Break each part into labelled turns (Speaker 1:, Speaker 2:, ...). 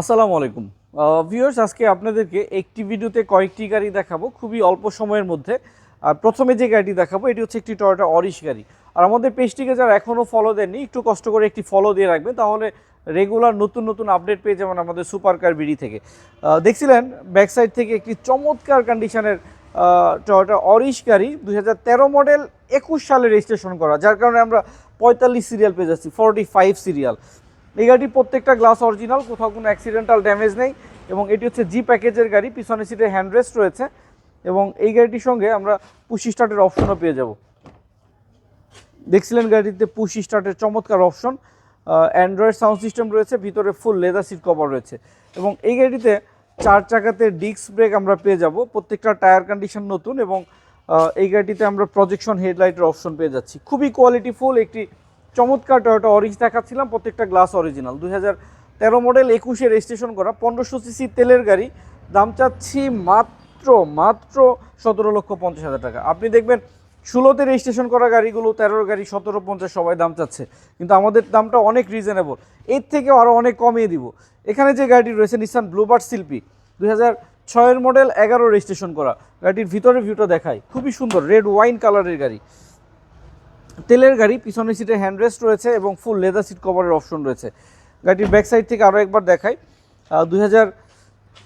Speaker 1: আসসালামু আলাইকুম। ভিউয়ার্স আজকে আপনাদেরকে একটি ভিডিওতে কয়েকটি গাড়ি দেখাবো খুবই অল্প সময়ের মধ্যে। আর প্রথমে যে গাড়িটি দেখাবো, এটি হচ্ছে একটি টয়োটা অরিশ গাড়ি। আর আমাদের পেজটিকে যারা এখনও ফলো দেননি, একটু কষ্ট করে একটি ফলো দিয়ে রাখবেন, তাহলে রেগুলার নতুন নতুন আপডেট পেয়ে যাবেন আমাদের সুপার কার বিডি থেকে দেখছিলেন ব্যাক সাইড থেকে একটি চমৎকার কন্ডিশনের টয়োটা অরিশ গাড়ি, দুই হাজার তেরো মডেল একুশ সালে রেজিস্ট্রেশন করা, যার কারণে আমরা পঁয়তাল্লিশ সিরিয়াল পেয়ে যাচ্ছি ফর্টি ফাইভ সিরিয়াল এই গাড়ির প্রত্যেকটা গ্লাস অরিজিনাল কোথাও কোনো অ্যাক্সিডেন্টাল ড্যামেজ নেই এবং এটি হচ্ছে জি প্যাকেজের গাড়ি পিছনে সিটে হ্যান্ডরেস্ট রয়েছে এবং এই গাড়িটির সঙ্গে আমরা পুশি স্টার্টের অপশনও পেয়ে যাব। দেখছিলেন গাড়িতে পুশি স্টার্টের চমৎকার অপশন অ্যান্ড্রয়েড সাউন্ড সিস্টেম রয়েছে, ভিতরে ফুল লেদার সিট কভার রয়েছে এবং এই গাড়িতে চার চাকাতে ডিস্ক ব্রেক আমরা পেয়ে যাব, প্রত্যেকটা টায়ার কন্ডিশন নতুন এবং এই গাড়িটিতে আমরা প্রজেকশন হেডলাইটের অপশন পেয়ে যাচ্ছি। খুবই কোয়ালিটিফুল একটি চমৎকার টয়োটা অরিজ দেখাচ্ছিলাম, প্রত্যেকটা গ্লাস অরিজিনাল দুই তেরো মডেল একুশে রেজিস্ট্রেশন করা, পনেরোশো সিসি তেলের গাড়ি। দাম চাচ্ছি মাত্র মাত্র সতেরো লক্ষ পঞ্চাশ হাজার টাকা। আপনি দেখবেন, ষোলোতে রেজিস্ট্রেশন করা গাড়িগুলো, তেরোর গাড়ি, সতেরো, পঞ্চাশ, সবাই দাম চাচ্ছে। কিন্তু আমাদের দামটা অনেক রিজনেবল এর থেকে আরও অনেক কমিয়ে দিব। এখানে যে গাড়িটি রয়েছে নিসান ব্লুবার্ড শিল্পী দুই হাজার ছয়ের মডেল এগারো রেজিস্ট্রেশন করা। গাড়িটির ভিতরে ভিউটা দেখায় খুবই সুন্দর রেড ওয়াইন কালারের গাড়ি। তেলের গাড়ি, পিছনের সিটে হ্যান্ডরেস্ট রয়েছে এবং ফুল লেদার সিট কভারের অপশন রয়েছে। গাড়িটির ব্যাক সাইড থেকে আরও একবার দেখাই। দুই হাজার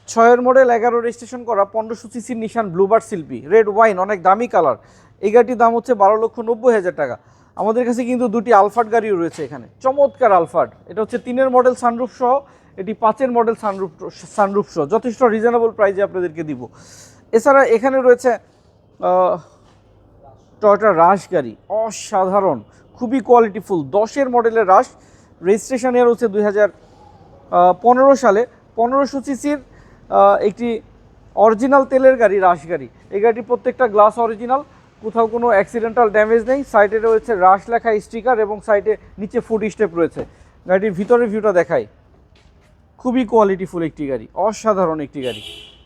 Speaker 1: ছয়ের মডেল এগারো রেজিস্ট্রেশন করা পনেরোশো সিসির Nissan Bluebird Sylphy. Red wine অনেক দামি কালার এই গাড়িটির দাম হচ্ছে বারো লক্ষ নব্বই হাজার টাকা। আমাদের কাছে কিন্তু দুটি আলফার্ড গাড়িও রয়েছে এখানে। চমৎকার আলফার্ড। এটা হচ্ছে তিনের মডেল সানরুফ সহ, এটি পাঁচের মডেল সানরুফ সানরুফ সহ। যথেষ্ট রিজনেবল প্রাইজে আপনাদেরকে দিব। এছাড়া এখানে রয়েছে টয়োটা রাশ গাড়ি, অসাধারণ, খুবই কোয়ালিটিফুল দশের মডেলের রাশ রেজিস্ট্রেশন ইয়ার হচ্ছে দুই হাজার পনেরো সালে। পনেরোশো সিসির একটি অরিজিনাল তেলের গাড়ি রাশ গাড়ি। এই গাড়ির প্রত্যেকটা গ্লাস অরিজিনাল কোথাও কোনো অ্যাক্সিডেন্টাল ড্যামেজ নেই। সাইডে রয়েছে রাশ লেখা স্টিকার এবং সাইডে নিচে ফুট স্টেপ রয়েছে। গাড়ির ভিতরের ভিউটা দেখায় খুবই কোয়ালিটিফুল একটি গাড়ি, অসাধারণ একটি গাড়ি।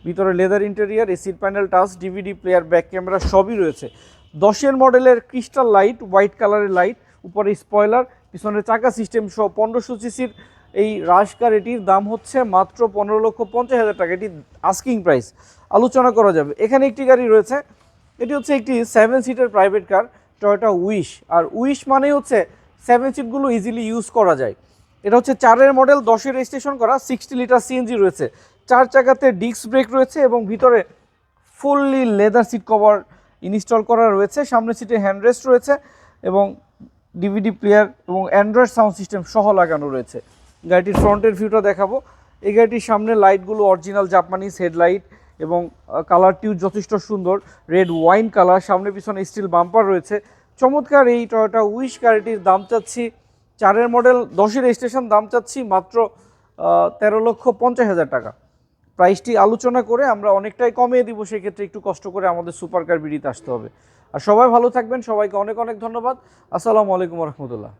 Speaker 1: ভিতরে লেদার ইন্টেরিয়ার এসির panel touch DVD player back camera সবই রয়েছে। দশের মডেলের ক্রিস্টাল লাইট, হোয়াইট কালারের লাইট, উপরে স্পয়লার, পিছনে চাকা সিস্টেম সহ পনেরোশো সিসির এই রাশ কার এটির দাম হচ্ছে মাত্র পনেরো লক্ষ পঞ্চাশ হাজার টাকা। এটি আস্কিং প্রাইস আলোচনা করা যাবে। এখানে একটি গাড়ি রয়েছে। এটি হচ্ছে একটি সেভেন সিটের প্রাইভেট কার টয়োটা উইশ আর উইশ মানেই হচ্ছে সেভেন সিটগুলো ইজিলি ইউজ করা যায়। এটা হচ্ছে চারের মডেল দশের রেজিস্ট্রেশন করা সিক্সটি লিটার সিএনজি রয়েছে। চার চাকাতে ডিস্ক ব্রেক রয়েছে এবং ভিতরে fully leather seat cover install করা রয়েছে, সামনের সিটে হ্যান্ডরেস্ট রয়েছে এবং ডিভিডি প্লেয়ার এবং অ্যান্ড্রয়েড সাউন্ড সিস্টেম সহ লাগানো রয়েছে। গাড়িটির ফ্রন্টের ভিউটা দেখাবো। এই গাড়িটির সামনে লাইটগুলো অরিজিনাল জাপানিজ হেডলাইট এবং কালারটিও যথেষ্ট সুন্দর রেড ওয়াইন কালার সামনে পিছনে স্টিল বাম্পার রয়েছে। চমৎকার এই টয়োটা উইশ গাড়িটির দাম চাচ্ছি, চারের মডেল দশের রেজিস্ট্রেশন দাম চাচ্ছি মাত্র তেরো লক্ষ পঞ্চাশ হাজার টাকা। প্রাইসটি আলোচনা করে আমরা অনেকটাই কমিয়ে দিব, সেক্ষেত্রে একটু কষ্ট করে আমাদের সুপার কার বিডিতে আসতে হবে। আর সবাই ভালো থাকবেন, সবাইকে অনেক অনেক ধন্যবাদ। আসসালামু আলাইকুম রহমতুল্লাহ।